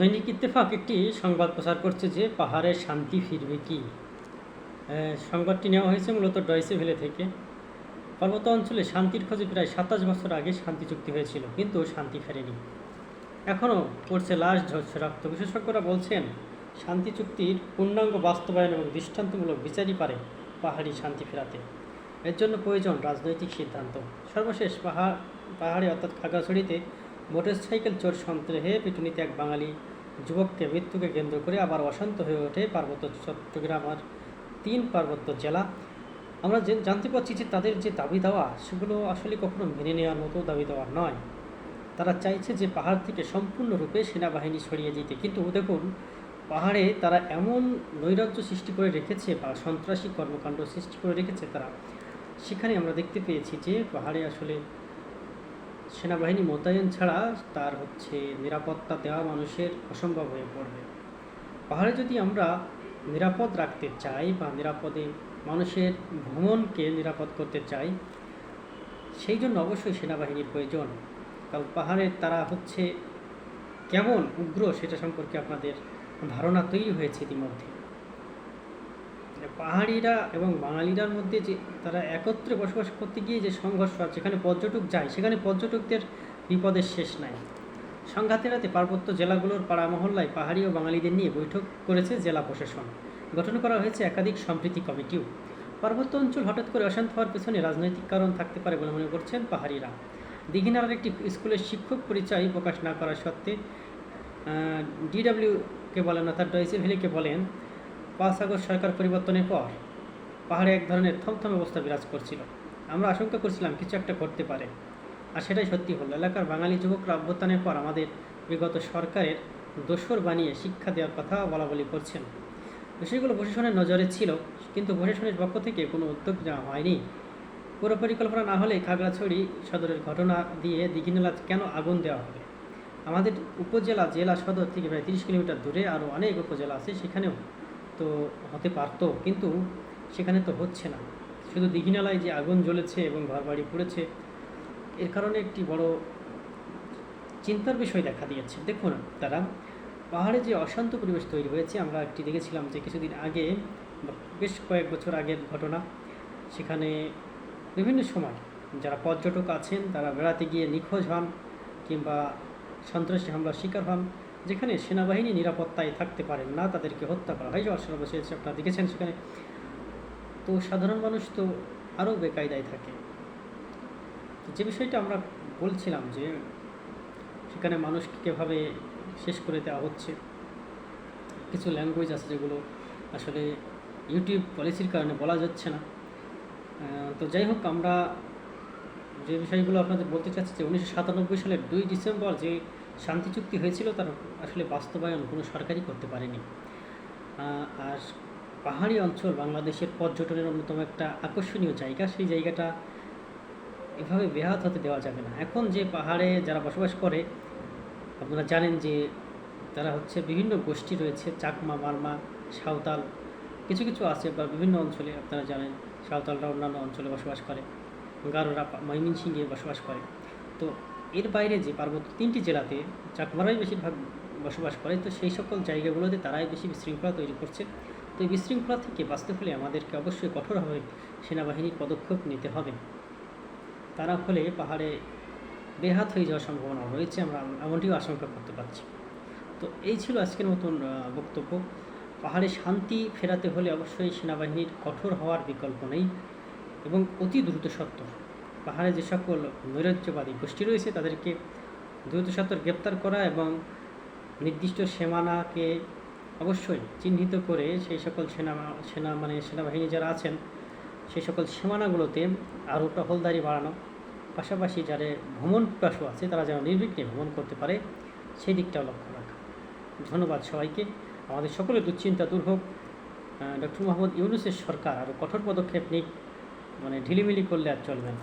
দৈনিক ইত্তেফাক একটি সংবাদ প্রচার করছে যে পাহাড়ে শান্তি ফিরবে কি? সংবাদটি নেওয়া হয়েছে মূলত ডয়সে ভেলে থেকে। পার্বত্য অঞ্চলে শান্তির খোঁজে প্রায় সাতাশ বছর আগে শান্তি চুক্তি হয়েছিল, কিন্তু শান্তি ফেরেনি। এখনও পড়ছে লাশ ঝরছে রক্ত বিশেষজ্ঞরা বলছেন, শান্তি চুক্তির পূর্ণাঙ্গ বাস্তবায়ন এবং দৃষ্টান্তমূলক বিচারই পারে পাহাড়ি শান্তি ফেরাতে। এর জন্য প্রয়োজন রাজনৈতিক সিদ্ধান্ত। সর্বশেষ পাহাড় পাহাড়ে অর্থাৎ খাগড়াছড়িতে মোটরসাইকেল চোর সন্ত্রাহে পিটুনিতে এক বাঙালি যুবককে মৃত্যুকে কেন্দ্র করে আবার অশান্ত হয়ে ওঠে পার্বত্য চট্টগ্রাম আর তিন পার্বত্য জেলা। আমরা যে জানতে পারছি যে তাদের যে দাবি দেওয়া, সেগুলো আসলে কখনো মেনে নেওয়ার মতো দাবি দেওয়া নয়। তারা চাইছে যে পাহাড় থেকে সম্পূর্ণরূপে সেনাবাহিনী সরিয়ে দিতে। কিন্তু দেখুন, পাহাড়ে তারা এমন নৈরাজ্য সৃষ্টি করে রেখেছে বা সন্ত্রাসী কর্মকাণ্ড সৃষ্টি করে রেখেছে তারা। সেখানে আমরা দেখতে পেয়েছি যে পাহাড়ে আসলে সেনাবাহিনী মোতায়েন ছাড়া তার হচ্ছে নিরাপত্তা দেওয়া মানুষের অসম্ভব হয়ে পড়বে। পাহাড়ে যদি আমরা নিরাপদ রাখতে চাই বা নিরাপদে মানুষের ভ্রমণকে নিরাপদ করতে চাই, সেই জন্য অবশ্যই সেনাবাহিনীর প্রয়োজন। কারণ পাহাড়ের তারা হচ্ছে কেমন উগ্র সেটা সম্পর্কে আপনাদের ধারণা তৈরি হয়েছে ইতিমধ্যে। পাহাড়িরা এবং বাঙালিরার মধ্যে যে তারা একত্রে বসবাস করতে গিয়ে যে সংঘর্ষ হয় যেখানে পর্যটক যায়, সেখানে পর্যটকদের বিপদের শেষ নাই। সংঘাতের রাতে পার্বত্য জেলাগুলোর পাড়া মহল্লায় পাহাড়ি ও বাঙালিদের নিয়ে বৈঠক করেছে জেলা প্রশাসন। গঠন করা হয়েছে একাধিক সম্প্রীতি কমিটিও। পার্বত্য অঞ্চল হঠাৎ করে অশান্ত হওয়ার পেছনে রাজনৈতিক কারণ থাকতে পারে বলে মনে করছেন পাহাড়িরা। দিঘিনার একটি স্কুলের শিক্ষক পরিচয় প্রকাশ না করা সত্ত্বে ডিডাব্লিউকে বলেন অর্থাৎ ডয়েসে ভ্যালিকে বলেন পাঁচ আগস্ট সরকার পরিবর্তনের পর পাহাড়ে এক ধরনের থমথম অবস্থা বিরাজ করছিল। আমরা আশঙ্কা করছিলাম কিছু একটা করতে পারে। আর সেটাই সত্যি হলো। এলাকার বাঙালি যুবকরা অভ্যুত্থানের পর আমাদের বিগত সরকারের দোসর বানিয়ে শিক্ষা দেওয়ার কথা বলা বলি করছেন। বিষয়গুলো প্রশাসনের নজরে ছিল, কিন্তু প্রশাসনের পক্ষ থেকে কোনো উদ্যোগ নেওয়া হয়নি। পুরো পরিকল্পনা না হলে খাগড়াছড়ি সদরের ঘটনা দিয়ে দীঘিনালা কেন আগুন দেওয়া হবে? আমাদের উপজেলা জেলা সদর থেকে প্রায় তিরিশ কিলোমিটার দূরে আরও অনেক উপজেলা আছে সেখানেও তো হতে পারতো, কিন্তু সেখানে তো হচ্ছে না। শুধু দীঘিনালায় যে আগুন জ্বলেছে এবং ঘরবাড়ি পুড়েছে, এর কারণে একটি বড় চিন্তার বিষয় দেখা দিয়েছে। দেখুন তারা পাহাড়ে যে অশান্ত পরিবেশ তৈরি হয়েছে, আমরা একটি দেখেছিলাম যে কিছুদিন আগে, বেশ কয়েক বছর আগের ঘটনা, সেখানে বিভিন্ন সময় যারা পর্যটক আছেন, তারা বেড়াতে গিয়ে নিখোঁজ হন কিংবা সন্ত্রাসী হামলার শিকার হন। যেখানে সেনাবাহিনী নিরাপত্তায় থাকতে পারেন না, তাদেরকে হত্যা করা হয়। সর্বশেষ আপনারা দেখেছেন সেখানে। তো সাধারণ মানুষ তো আরও বেকায়দায় থাকে। যে বিষয়টা আমরা বলছিলাম যে সেখানে মানুষকে কীভাবে শেষ করে দেওয়া হচ্ছে, কিছু ল্যাঙ্গুয়েজ আছে যেগুলো আসলে ইউটিউব পলিসির কারণে বলা যাচ্ছে না। তো যাই হোক, আমরা যে বিষয়গুলো আপনাদের বলতে চাচ্ছি যে উনিশশো সাতানব্বই সালের দুই ডিসেম্বর যে শান্তি চুক্তি হয়েছিল তার আসলে বাস্তবায়ন কোনো সরকারই করতে পারেনি। আর পাহাড়ি অঞ্চল বাংলাদেশের পর্যটনের অন্যতম একটা আকর্ষণীয় জায়গা, সেই জায়গাটা এভাবে বেহাত হতে দেওয়া যাবে না। এখন যে পাহাড়ে যারা বসবাস করে, আপনারা জানেন যে তারা হচ্ছে বিভিন্ন গোষ্ঠী রয়েছে, চাকমা, মারমা, সাঁওতাল, কিছু কিছু আছে বা বিভিন্ন অঞ্চলে আপনারা জানেন, সাঁওতালরা অন্যান্য অঞ্চলে বসবাস করে। গারোরা ময়মনসিংহে বসবাস করে। তো এর বাইরে যে পার্বত্য তিনটি জেলাতে চাকমারাই বেশিরভাগ বসবাস করে, তো সেই সকল জায়গাগুলোতে তারাই বেশি বিশৃঙ্খলা তৈরি করছে। তো এই বিশৃঙ্খলা থেকে বাঁচতে হলে আমাদেরকে অবশ্যই কঠোরভাবে সেনাবাহিনীর পদক্ষেপ নিতে হবে। তারা হলে পাহাড়ে বেহাত হয়ে যাওয়ার সম্ভাবনা রয়েছে, আমরা এমনটিও আশঙ্কা করতে পারছি। তো এই ছিল আজকের মতন বক্তব্য। পাহাড়ে শান্তি ফেরাতে হলে অবশ্যই সেনাবাহিনীর কঠোর হওয়ার বিকল্প নেই এবং অতি দ্রুত সত্য। পাহাড়ে যে সকল নৈরাজ্যবাদী গোষ্ঠী রয়েছে, তাদেরকে দ্রুত সত্তর গ্রেপ্তার করা এবং নির্দিষ্ট সীমানাকে অবশ্যই চিহ্নিত করে সেই সকল সেনা সেনা মানে সেনাবাহিনী যারা আছেন, সেই সকল সীমানাগুলোতে আরও টহলদারি বাড়ানো, পাশাপাশি যারা ভ্রমণ পিপাসু আছে, তারা যেন নির্বিঘ্নে ভ্রমণ করতে পারে, সেই দিকটাও লক্ষ্য রাখা। ধন্যবাদ সবাইকে। আমাদের সকলের দুশ্চিন্তা দূর হোক। ডক্টর মোহাম্মদ ইউনুসের সরকার আরও কঠোর পদক্ষেপ নিক মানে ঢিলিমিলি করলে আর চলবে না।